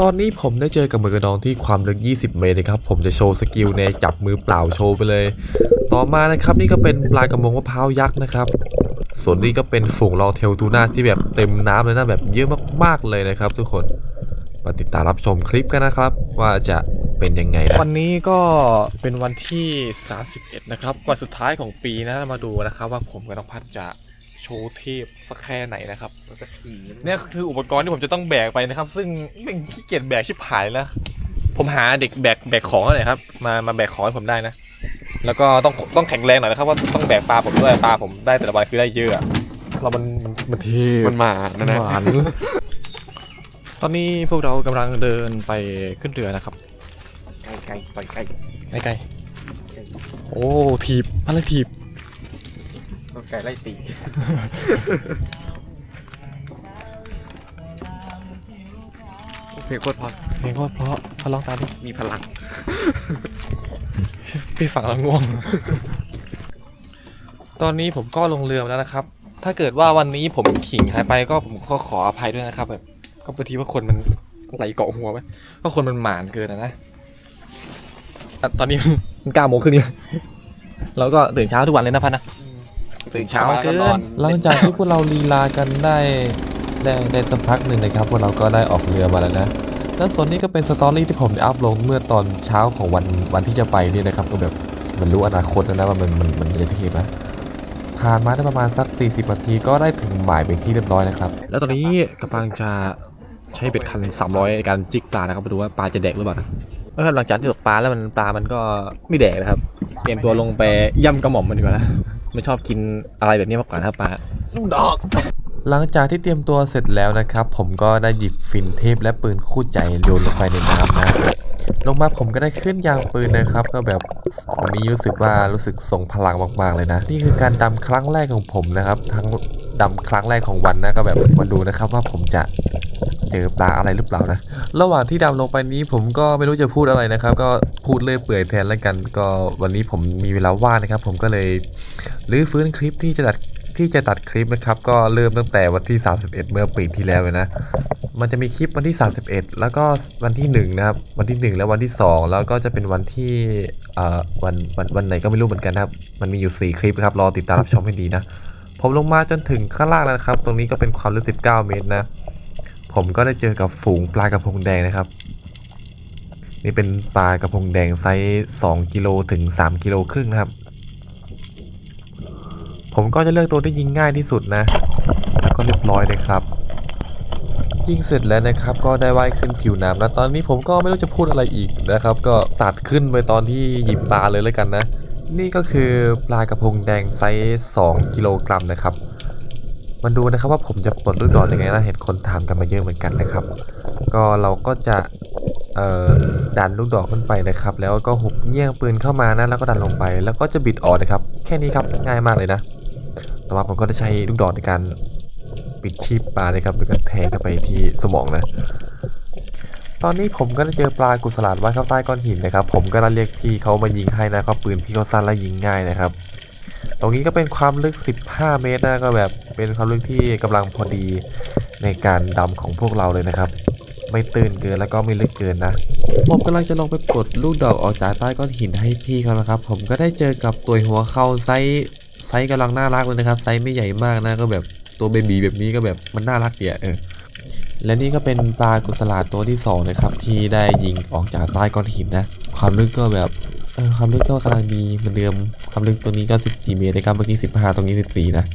ตอนนี้ผมได้เจอกับมือกระดองที่ความลึก 20 เมตรนะครับ ผมจะโชว์สกิลในจับมือเปล่าโชว์ไปเลย ต่อมานะครับนี่ก็เป็นปลากระมงมะพร้าวยักษ์นะครับ ส่วนนี้ก็เป็นฝูงลองเทลทูน่าที่แบบเต็มน้ำเลยนะแบบเยอะมากๆเลยนะครับ ทุกคน มาติดตามรับชมคลิปกันนะครับ ว่าจะเป็นยังไงนะวันนี้ก็เป็นวันที่ 31 นะครับวันสุดท้ายของปีนะ มาดูนะครับว่าผมกับน้องพัดจะ โชว์เทพสักแค่ไหนนะครับเนี่ยคืออุปกรณ์ที่ผมจะต้องแบกไปนะครับ ซึ่งไม่งขี้เกียจแบกชิบหายแล้ว ผมหาเด็กแบกแบกของอะไรครับ มามาแบกของให้ผมได้นะ แล้วก็ต้องต้องแข็งแรงหน่อยนะครับว่าต้องแบกปลาผมด้วยปลาผมได้แต่ละวันคือได้เยอะอะเรามันมันมันเทพมันมานะนะหวานตอนนี้พวกเรากำลังเดินไปขึ้นเรือนะครับไกลไกลไปไกลไกลๆโอ้ถีบอะไรถีบต้องไกลไล่ตี เพลงโคตรเพอเพลงโคตรเพราะพอลองตามดิมีพลัง พี่ฝั่งละง่วง ตอนนี้ผมก็ลงเรือมาแล้วนะครับ ถ้าเกิดว่าวันนี้ผมขิงหายไปก็ผมก็ขออภัยด้วยนะครับแบบก็บางทีว่าคนมันไหลเกาะหัวไหมก็คนมันหมานเกินอะนะแต่ตอนนี้ มันเก้าโมงครึ่งแล้วเราก็ตื่นเช้าทุกวันเลยนะพัดนะ ตื่นเช้าเกิน หลังจากที่พวกเราลีลากันได้ได้ได้สักพักหนึ่งนะครับพวกเราก็ได้ออกเรือมาแล้วนะแล้วส่วนนี้ก็เป็นสตอรี่ที่ผมได้อัพลงเมื่อตอนเช้าของวันวันที่จะไปนี่นะครับก็แบบมันรู้อนาคตแล้วนะว่ามันมันมันจะเทปนะผ่านมาได้ประมาณสัก 40นาทีก็ได้ถึงหมายเป็นที่เรียบร้อยนะครับ แล้วตอนนี้กำลังจะใช้เบ็ดคัน 300ในการจิกปลานะครับมาดูว่าปลาจะแดกหรือเปล่านะแล้วหลังจากที่ตกปลาแล้วมันปลามันก็ไม่แดกนะครับ เตรียมตัวลงไปย่ำกระหม่อมมันดีกว่านะ ไม่ชอบกินอะไรแบบนี้มากกว่านะครับปลาลูกดอก หลังจากที่เตรียมตัวเสร็จแล้วนะครับ ผมก็ได้หยิบฟินเทปและปืนคู่ใจโยนลงไปในน้ำนะลงมาผมก็ได้ขึ้นยางปืนนะครับ ก็แบบวันนี้รู้สึกว่ารู้สึกทรงพลังมากๆเลยนะ นี่คือการดำครั้งแรกของผมนะครับ ทั้งดำครั้งแรกของวันนะก็แบบมาดูนะครับว่าผมจะ เจอปลาอะไรหรือเปล่านะ ระหว่างที่ดำลงไปนี้ผมก็ไม่รู้จะพูดอะไรนะครับ ก็พูดเลื่อยเปื่อยแทนแล้วกัน ก็วันนี้ผมมีเวลาว่างนะครับ ผมก็เลยรื้อฟื้นคลิปที่จะตัดที่จะตัดคลิปนะครับ ก็เริ่มตั้งแต่วันที่ 31 เมื่อปีที่แล้วเลยนะ มันจะมีคลิปวันที่ 31 แล้วก็วันที่1นะครับ วันที่ 1 และวันที่ 2 แล้วก็จะเป็นวันที่เอ่อวันวันวันไหนก็ไม่รู้เหมือนกันนะครับ มันมีอยู่ 4 คลิปครับรอติดตามรับชมให้ดีนะ ผมลงมาจนถึงข้างล่างแล้วนะครับ ตรงนี้ก็เป็นความลึก 19 เมตรนะ ผมก็ได้เจอกับฝูงปลากระพงแดงนะครับ นี่เป็นปลากระพงแดงไซส์2กิโลถึง 3กิโลครึ่งนะครับ ผมก็จะเลือกตัวที่ยิงง่ายที่สุดนะ แล้วก็เรียบร้อยเลยครับ ยิงเสร็จแล้วนะครับ ก็ได้ว่ายขึ้นผิวน้ำแล้วตอนนี้ผมก็ไม่รู้จะพูดอะไรอีกนะครับ ก็ตัดขึ้นไปตอนที่หยิบปลาเลยแล้วกันนะ นี่ก็คือปลากระพงแดงไซส์2กิโลกรัมนะครับ มาดูนะครับว่าผมจะปลดลูกดอกยังไงนะเห็นคนถามกันมาเยอะเหมือนกันนะครับ ก็เราก็จะดันลูกดอกขึ้นไปนะครับ แล้วก็หุบเงี้ยงปืนเข้ามานะแล้วก็ดันลงไป แล้วก็จะบิดออกนะครับ แค่นี้ครับง่ายมากเลยนะต่อมาผมก็ได้ใช้ลูกดอกในการปิดชีพปลานะครับโดยการแทงเข้าไปที่สมองนะตอนนี้ผมก็ได้เจอปลากุสลาดว่ายเข้าใต้ก้อนหินนะครับ ผมก็ได้เรียกพี่เขามายิงให้นะครับปืนพี่เขาสั้นและยิงง่ายนะครับ ตรงนี้ก็เป็นความลึก 15 เมตรนะก็แบบเป็นความลึกที่กำลังพอดีในการดำของพวกเราเลยนะครับ ไม่ตื้นเกินแล้วก็ไม่ลึกเกินนะ ผมกำลังจะลงไปปลดลูกดอกออกจากใต้ก้อนหินให้พี่เขานะครับ ผมก็ได้เจอกับตัวหัวเข้าไซส์ไซส์กำลังน่ารักเลยนะครับ ไซส์ไม่ใหญ่มากนะก็แบบตัวเบบีแบบนี้ก็แบบมันน่ารักเดียเออและนี่ก็เป็นปลากุสลาตัวที่สองนะครับที่ได้ยิงออกจากใต้ก้อนหินนะ ความลึกก็แบบ ความลึกก็กำลังดีเหมือนเดิมความลึกตรงนี้ก็ 14 เมตรนะครับเมื่อกี้ 15 ตรงนี้ 14 นะ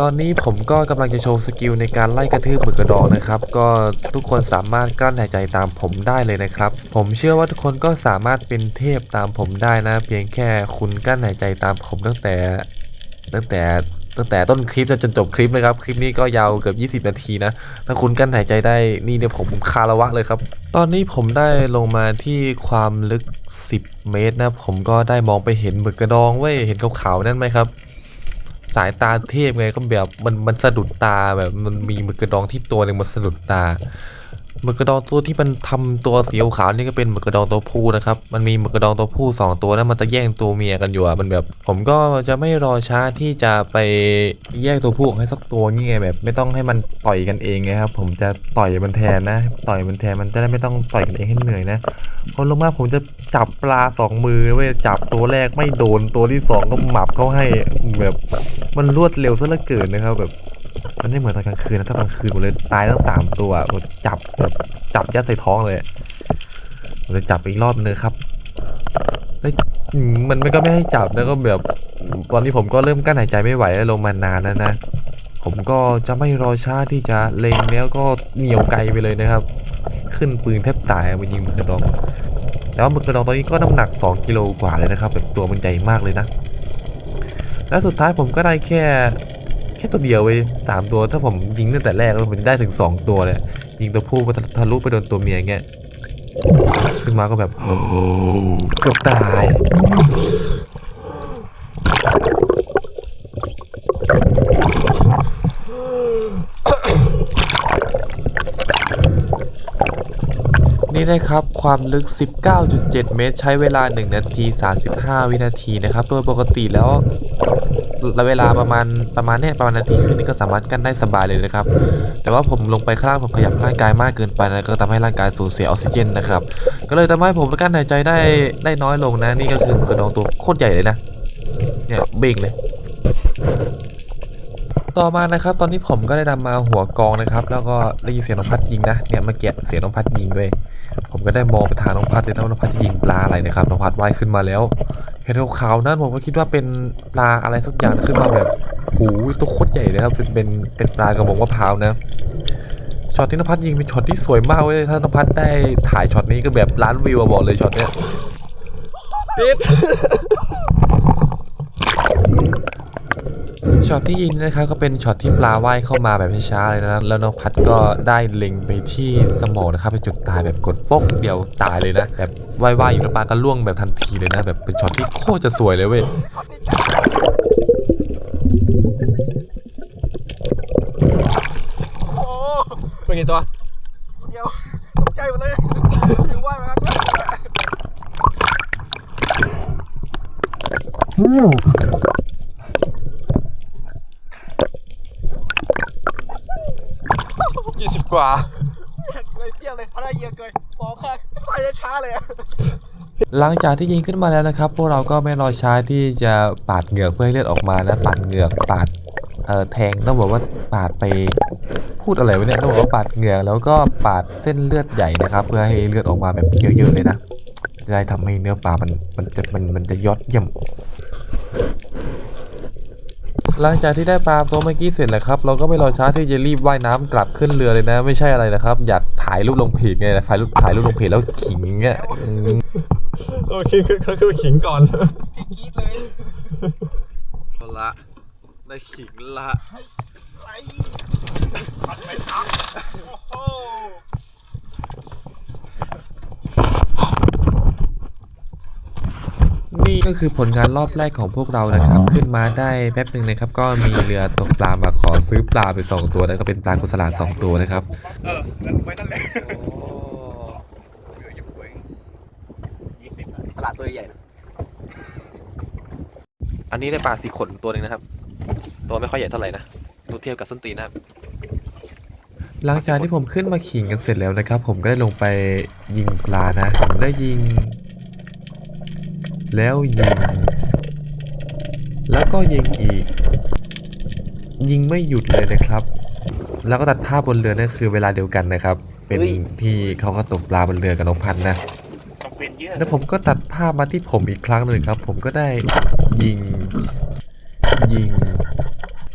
ตอนนี้ผมก็กำลังจะโชว์สกิลในการไล่กระทืบหมึกกระดองนะครับ ก็ทุกคนสามารถกลั้นหายใจตามผมได้เลยนะครับ ผมเชื่อว่าทุกคนก็สามารถเป็นเทพตามผมได้นะ เพียงแค่คุณกลั้นหายใจตามผมตั้งแต่ ตั้งแต่ ตั้งแต่ต้นคลิปจนจบคลิปนะครับคลิปนี้ก็ยาวเกือบ20 นาทีนะ ถ้าคุณกั้นหายใจได้นี่เนี่ยผมคารวะเลยครับ ตอนนี้ผมได้ลงมาที่ความลึก 10 เมตรนะ ผมก็ได้มองไปเห็นหมึกกระดองเว้ยเห็นขาวๆนั่นไหมครับ สายตาเทพไงก็แบบมันมันสะดุดตาแบบมันมีหมึกกระดองที่ตัวหนึ่งมันสะดุดตา หมึกกระดองตัวที่มันทำตัวสีขาวนี่ก็เป็นหมึกกระดองตัวผู้นะครับ มันมีหมึกกระดองตัวผู้สองตัวนะมันจะแย่งตัวเมียกันอยู่อะมันแบบ ผมก็จะไม่รอช้าที่จะไปแยกตัวผู้ให้สักตัวนี่ไงแบบ ไม่ต้องให้มันต่อยกันเองไงครับ ผมจะต่อยมันแทนนะ ต่อยมันแทนมันจะได้ไม่ต้องต่อยกันเองให้เหนื่อยนะพอลงมาผมจะจับปลาสองมือเว้ยจับตัวแรกไม่โดนตัวที่สองก็หมับเขาให้แบบมันรวดเร็วซะเหลือเกินนะครับแบบ มันไม่เหมือนตอนกลางคืนนะถ้าตอนกลางคืนผมเลยตายทั้งสามตัวผมจับจับยัดใส่ท้องเลยผมเลยจับอีกรอบนึงครับมันมันก็ไม่ให้จับแล้วก็แบบตอนนี้ผมก็เริ่มกั้นหายใจไม่ไหวแล้วลงมานานแล้วนะ ผมก็จะไม่รอช้าที่จะเล็งแล้วก็เหนียวไกลไปเลยนะครับ ขึ้นปืนแทบตายไปยิงหมึกกระดอง แต่ว่าหมึกกระดองตอนนี้ก็น้ำหนัก 2 กิโลกว่าเลยนะครับแบบตัวมันใหญ่มากเลยนะ แล้วสุดท้ายผมก็ได้แค่ ค่ตัวเดียวเว้ยสามตัวถ้าผมยิงตั้งแต่แรกแล้วผมจะได้ถึงสองตัวเลยยิงตัวผู้ไปทะลุไปโดนตัวเมียอย่างเงี้ยขึ้นมาก็แบบโอ้โหเกือบตายนี่นะครับ ความลึก 19.7 เมตร ใช้เวลา 1 นาที 35 วินาทีนะครับ โดยปกติแล้ว เวลาประมาณประมาณเนี้ยประมาณนาทีครึ่งนี่ก็สามารถกั้นได้สบายเลยนะครับ แต่ว่าผมลงไปข้างล่างผมขยับร่างกายมากเกินไปนะก็ทำให้ร่างกายสูญเสียออกซิเจนนะครับ ก็เลยทำให้ผมกั้นหายใจได้ได้น้อยลงนะ นี่ก็คือกระดองตัวโคตรใหญ่เลยนะ เนี่ยเบ่งเลย ต่อมานะครับตอนนี้ผมก็ได้นำมาหัวกองนะครับ แล้วก็ได้ยินเสียงน้องพัดยิงนะเนี่ยเมื่อกี้เสียงน้องพัดยิงด้วย ผมก็ได้มองไปทางน้องพัดเลยว่าน้องพัดจะยิงปลาอะไรนะครับน้องพัดว่ายขึ้นมาแล้วเห็นขาวๆนั้นผมก็คิดว่าเป็นปลาอะไรสักอย่างขึ้นมาแบบหูตัวโคตรใหญ่เลยครับเป็นเป็นเป็นปลากระบอกมะพร้าวนะช็อตที่นภัสยิงเป็นช็อตที่สวยมากเลยถ้านภัสได้ถ่ายช็อตนี้ก็แบบล้านวิวอะบอกเลยช็อตเนี้ย ช็อตที่ยิงนะครับก็เป็นช็อตที่ปลาว่ายเข้ามาแบบช้าๆเลยนะแล้วน้องพัดก็ได้เล็งไปที่สมองนะครับไปจุดตายแบบกดป๊กเดียวตายเลยนะแบบว่ายๆอยู่แล้วปลาก็ล่วงแบบทันทีเลยนะ แบบเป็นช็อตที่โคตรจะสวยเลยเว้ยเป็นไงตัวเดียวตกใจหมดเลยถึงว่านะครับ ยี่สิบ กว่าเลยเพี้ยเลยอะไรเยอะเกินปอมากไปช้าเลยหลังจากที่ยิงขึ้นมาแล้วนะครับ พวกเราก็ไม่รอช้าที่จะปาดเหงือกเพื่อให้เลือดออกมานะปาดเหงือกปาดเอ่อแทงต้องบอกว่าปาดไปพูดอะไรวะเนี่ยต้องบอกว่าปาดเหงือกแล้วก็ปาดเส้นเลือดใหญ่นะครับ เพื่อให้เลือดออกมาแบบเยอะๆเลยนะจะได้ทำให้เนื้อปลามันมันจะมันมันจะยอดเยี่ยม หลังจากที่ได้ปลาตัวเมื่อกี้เสร็จแล้วครับ เราก็ไม่รอช้าที่จะรีบว่ายน้ำกลับขึ้นเรือเลยนะ ไม่ใช่อะไรนะครับ อยากถ่ายรูปลงเพจไงถ่ายรูปถ่ายรูปลงเพจแล้วขิงเงี้ยอืมโอเคคือคือคือขิงก่อนกรี๊ดเลยละได้ขิงละไอ้ปัดไปทักโอ้โห นี่ ก็คือผลงานรอบแรกของพวกเรานะครับ ขึ้นมาได้แป๊บหนึ่งนะครับ ก็มีเรือตกปลามาขอซื้อปลาไปสองตัวแล้วก็เป็นปลากุศลาสองตัวนะครับ เออนั่นไว้นั่นแหละสลัดตัวใหญ่นะอันนี้ได้ปลาสีขนตัวหนึ่งนะครับ ตัวไม่ค่อยใหญ่เท่าไหร่นะดูเทียบกับส้นตีนนะครับ หลังจากที่ผมขึ้นมาขิงกันเสร็จแล้วนะครับ ผมก็ได้ลงไปยิงปลานะ ผมได้ยิง แล้วยิง แล้วก็ยิงอีก ยิงไม่หยุดเลยนะครับ แล้วก็ตัดภาพบนเรือนั่นคือเวลาเดียวกันนะครับ เป็นพี่เขาก็ตกปลาบนเรือกับน้องพันธุ์นะต้องเป็นเยอะแล้วผมก็ตัดภาพมาที่ผมอีกครั้งหนึ่งครับ ผมก็ได้ยิงยิง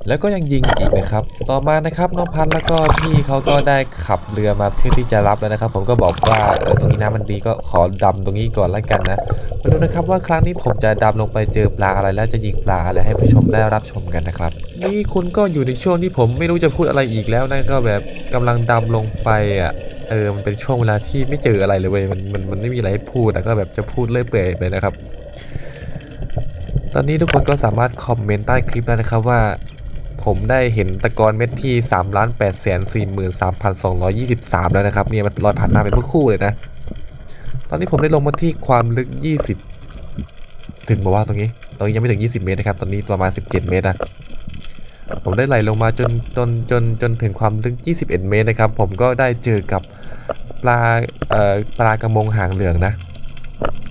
แล้วก็ยังยิงอีกนะครับ ต่อมานะครับน้องพันแล้วก็พี่เขาก็ได้ขับเรือมาเพื่อที่จะรับแล้วนะครับ ผมก็บอกว่าเออตรงนี้น้ำมันดีก็ขอดำตรงนี้ก่อนแล้วกันนะมาดูนะครับว่าครั้งนี้ผมจะดำลงไปเจอปลาอะไร แล้วจะยิงปลาอะไรให้ผู้ชมได้รับชมกันนะครับนี่คุณก็อยู่ในช่วงที่ผมไม่รู้จะพูดอะไรอีกแล้วนะก็แบบกำลังดำลงไปอะเออมันเป็นช่วงเวลาที่ไม่เจออะไรเลยเว้ยมันมันมันไม่มีอะไรให้พูดแต่ก็แบบจะพูดเลื่อยเปื่อยไปนะครับ ตอนนี้ทุกคนก็สามารถคอมเมนต์ใต้คลิปได้นะครับว่า ผมได้เห็นตะกอนเม็ดที่3ล้าน8แสน43,223แล้วนะครับเนี่ยมันลอยผ่านหน้าเป็นเมื่อครู่เลยนะ ตอนนี้ผมได้ลงมาที่ความลึก 20 ถึงบอกว่าตรงนี้ตรงนี้ยังไม่ถึง 20 เมตรนะครับ ตอนนี้ประมาณ 17 เมตรนะผมได้ไหลลงมาจนจนจนจนถึงความลึก 21 เมตรนะครับ ผมก็ได้เจอกับปลาเอ่อปลากระมงหางเหลืองนะ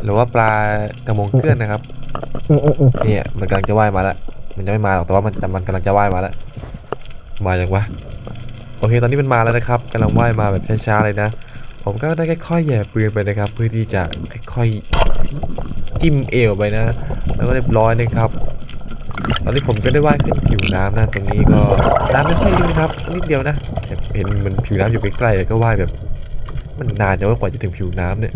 หรือว่าปลากระมงเกลื่อนนะครับเนี่ยมันกำลังจะว่ายมาแล้ว มันจะไม่มาหรอกแต่ว่ามันแต่มันกำลังจะว่ายมาแล้ว มาอย่างวะโอเคตอนนี้มันมาแล้วนะครับกำลังว่ายมาแบบช้าๆเลยนะ ผมก็ได้ค่อยๆแย่ปืนไปนะครับ เพื่อที่จะค่อยๆจิ้มเอวไปนะ แล้วก็เรียบร้อยนะครับ ตอนนี้ผมก็ได้ว่ายขึ้นผิวน้ำนะตรงนี้ก็น้ำไม่ค่อยลึกนะครับนิดเดียวนะแต่เห็นมันผิวน้ำอยู่ใกล้ๆเลยก็ว่ายแบบ มันนานจังว่ากว่าจะถึงผิวน้ำเนี่ย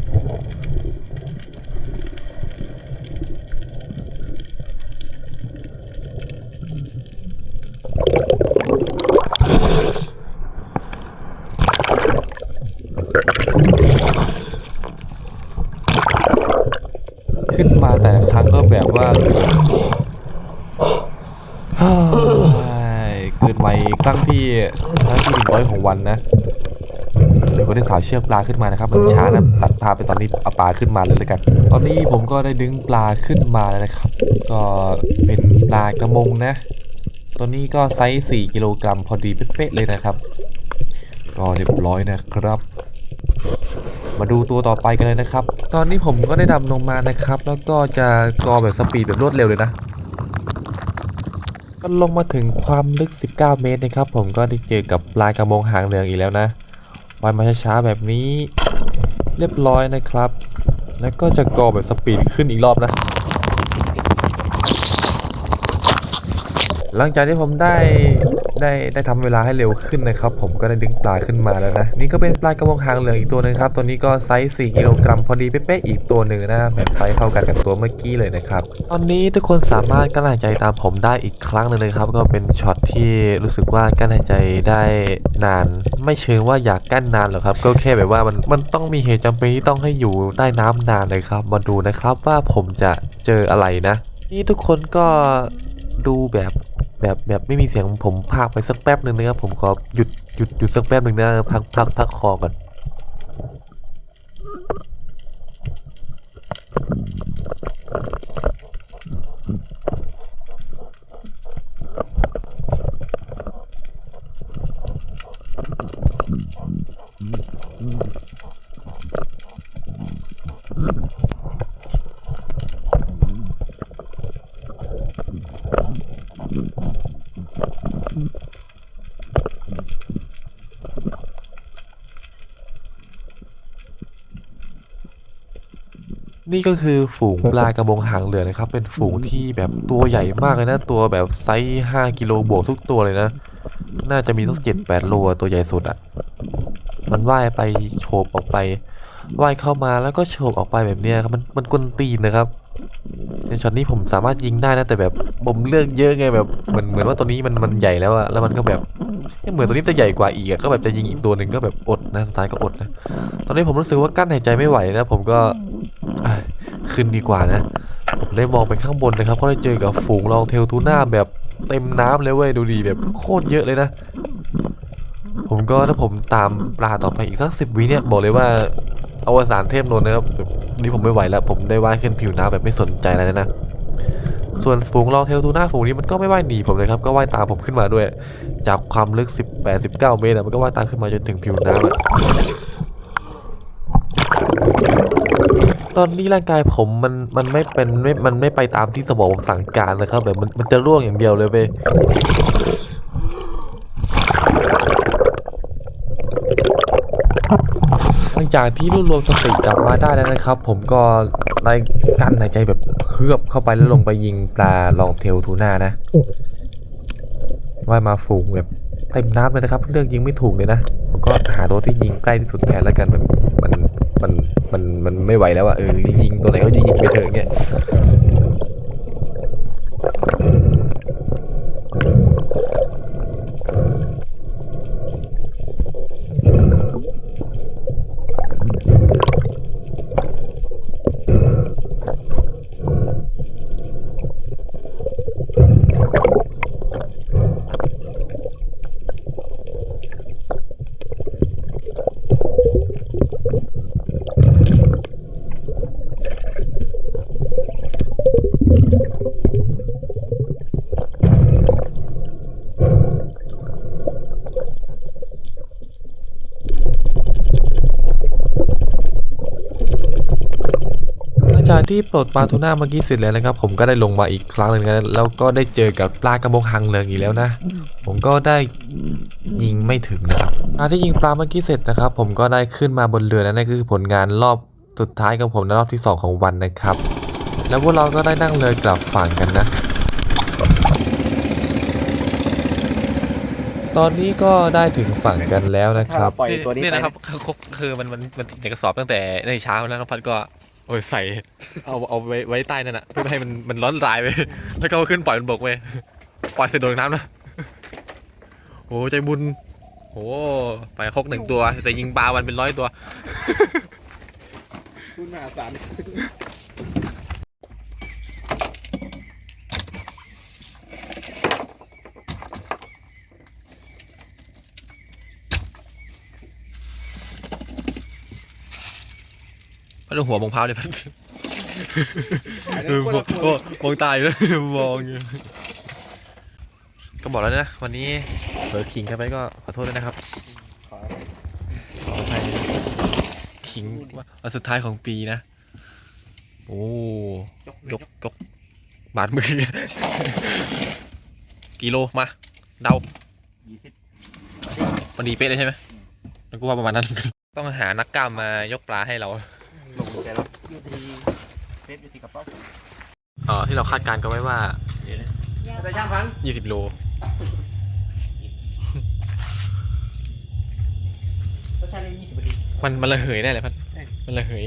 ขึ้นมาแต่ละครั้ง ก็แบเกินวัยครั้งที่ครั้งที่หนึ่งร้อยของวันนะเดี๋ยวก็ได้สาวเชือกปลาขึ้นมานะครับ มันช้านะตัดภาไปตอนนี้เอาปลาขึ้นมาเลยแล้วกัน ตอนนี้ผมก็ได้ดึงปลาขึ้นมาแล้วนะครับ ก็เป็นปลากระมงนะตัวนี้ก็ไซส์4กิโลกรัมพอดีเป๊ะๆเลยนะครับ ก็เรียบร้อยนะครับ มาดูตัวต่อไปกันเลยนะครับ ตอนนี้ผมก็ได้ดำลงมานะครับ แล้วก็จะกอแบบสปีดแบบรวดเร็วเลยนะก็ลงมาถึงความลึก 19 เมตรนะครับ ผมก็ได้เจอกับปลายกระมงหางเหลืองอีกแล้วนะว่ายมาช้าๆแบบนี้ เรียบร้อยนะครับ แล้วก็จะกอแบบสปีดขึ้นอีกรอบนะ หลังจากที่ผมได้ ได้ได้ทำเวลาให้เร็วขึ้นนะครับ ผมก็ได้ดึงปลาขึ้นมาแล้วนะ นี่ก็เป็นปลากระมงหางเหลืองอีกตัวหนึงครับ ตัวนี้ก็ไซส์4กิโลกรัมพอดีเป๊ะๆอีกตัวหนึ่งนะแบบไซส์เท่ากันกับตัวเมื่อกี้เลยนะครับ ตอนนี้ทุกคนสามารถกั้นหายใจตามผมได้อีกครั้งหนึงเลยครับ ก็เป็นช็อตที่รู้สึกว่ากั้นหายใจได้นาน ไม่เชิงว่าอยากกั้นนานหรอกครับ ก็แค่แบบว่ามันมันต้องมีเหตุจำเป็นที่ต้องให้อยู่ใต้น้ำนานเลยครับ มาดูนะครับว่าผมจะเจออะไรนะ นี่ทุกคนก็ดูแบบ แบบแบบไม่มีเสียงผมพากไปสักแป๊บหนึ่งนะครับผมขอหยุดหยุดหยุดสักแป๊บหนึ่งนะพักพักพักคอก่อน นี่ก็คือฝูงปลากระมงหางเหลืองนะครับ เป็นฝูงที่แบบตัวใหญ่มากเลยนะ ตัวแบบไซส์5กิโลบวกทุกตัวเลยนะ น่าจะมีต้งเจ็ดแปดโลตัวใหญ่สุดอะมันว่ายไปโฉบออกไปว่ายเข้ามาแล้วก็โฉบออกไปแบบเนี้ยครับมันมันกวนตีนนะครับในช็อตนี้ผมสามารถยิงได้นะแต่แบบผมเลือกเยอะไงแบบเหมือนเหมือนว่าตัวนี้มันมันใหญ่แล้วอะแล้วมันก็แบบเหมือนตัวนี้จะใหญ่กว่าอีกอะก็แบบจะยิงอีกตัวหนึ่งก็แบบอดนะสุดท้ายก็อดนะตอนนี้ผมรู้สึกว่ากั้นหายใจไม่ไหวนะ ผมก็ ขึ้นดีกว่านะ ผมได้มองไปข้างบนนะครับ ก็ได้เจอกับฝูงลองเทลทูน่าแบบเต็มน้ำเลยเว้ย ดูดีแบบโคตรเยอะเลยนะ ผมก็ถ้าผมตามปลาต่อไปอีกสักสิบวิเนี่ยบอกเลยว่าอวสานเทพนนท์นะครับนี่ผมไม่ไหวแล้ว ผมได้ว่ายขึ้นผิวน้ำแบบไม่สนใจแล้วนะ ส่วนฝูงลองเทลทูน่าฝูงนี้มันก็ไม่ว่ายหนีผมเลยครับ ก็ว่ายตามผมขึ้นมาด้วย จากความลึก 18 19 เมตรอะมันก็ว่ายตามขึ้นมาจนถึงผิวน้ำอะ ตอนนี้ร่างกายผมมันมันไม่เป็นไม่มันไม่ไปตามที่สมองผมสั่งการนะครับ แบบมันมันจะร่วงอย่างเดียวเลยเว้ยหลังจากที่รวบรวมสติกลับมาได้แล้วนะครับ ผมก็ได้กั้นหายใจแบบเฮือบเข้าไปแล้วลงไปยิงปลาลองเทลทูน่านะว่ายมาฝูงแบบเต็มน้ำเลยนะครับเลือกยิงไม่ถูกเลยนะผมก็หาตัวที่ยิงใกล้ที่สุดแทนแล้วกันแบบมันมันมันมัน ไม่ไหวแล้วอะเออยิงตัวไหนก็ยิงไปเถอะเงี้ย จากที่ปลดปลาทูน่าเมื่อกี้เสร็จแล้วนะครับ ผมก็ได้ลงมาอีกครั้งหนึ่งนะแล้วก็ได้เจอกับปลากระมงหังเหลืองอีกแล้วนะ ผมก็ได้ยิงไม่ถึงนะครับหลังที่ยิงปลาเมื่อกี้เสร็จนะครับ ผมก็ได้ขึ้นมาบนเรือนะนั่นก็คือผลงานรอบสุดท้ายของผมในรอบที่สองของวันนะครับ แล้วพวกเราก็ได้นั่งเรือกลับฝั่งกันนะ ตอนนี้ก็ได้ถึงฝั่งกันแล้วนะครับปล่อยตัวนี้นี่ไปนะ ครับคือคือมันมันมันติดในกระสอบตั้งแต่ในเช้าแล้วน้องพัดก็ โอ้ยใส่ เอาเอาไว้ไว้ใต้นั่นน่ะเพื่อให้มันมันร้อนรายไป แล้วก็เอาขึ้นปล่อยมันบกไปปล่อยเสร็จโดนน้ำนะโอ้ใจบุญโอ้ไปคกหนึ่งตัว แต่ยิงปลาวันเป็นร้อยตัว คุณมหาศาล พัดเอาหัวมองเท้าเลยพัดอันเอนี้อคนมอละงตัวมองตายเลยมองอยู่ก็บอกแล้วนะ วันนี้เผลอขิงกันไปก็ขอโทษด้วยนะครับ ขอขออภัยขิงว่าวันสุดท้ายของปีนะ โอ้ยกยกบาดมือ กิโลมา เดายี่สิบมันดีเป๊ะเลยใช่ไหมแล้วกูว่าประมาณนั้น ต้องหานักกล้ามมายกปลาให้เรา ลงใจแล้วอยู่ที่เซ ฟอยู่ที่กระเป๋าเออที่เราคาดการณ์ก็ไว้ว่า แต่ช่างพัน20 โลก็ใช่ยี่สิบนาทีมันมันระเหยแน่เลยพัดมันระเหย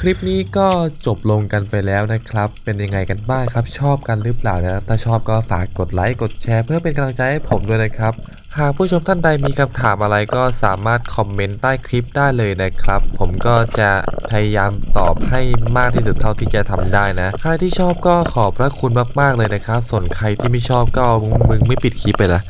คลิปนี้ก็จบลงกันไปแล้วนะครับ เป็นยังไงกันบ้างครับ ชอบกันหรือเปล่านะ ถ้าชอบก็ฝากกดไลค์ กดแชร์เพื่อเป็นกำลังใจให้ผมด้วยนะครับ หากผู้ชมท่านใดมีคำถามอะไรก็สามารถคอมเมนต์ใต้คลิปได้เลยนะครับ ผมก็จะพยายามตอบให้มากที่สุดเท่าที่จะทำได้นะ ใครที่ชอบก็ขอบพระคุณมากๆเลยนะครับ ส่วนใครที่ไม่ชอบก็มึงไม่ปิดคลิปไปละ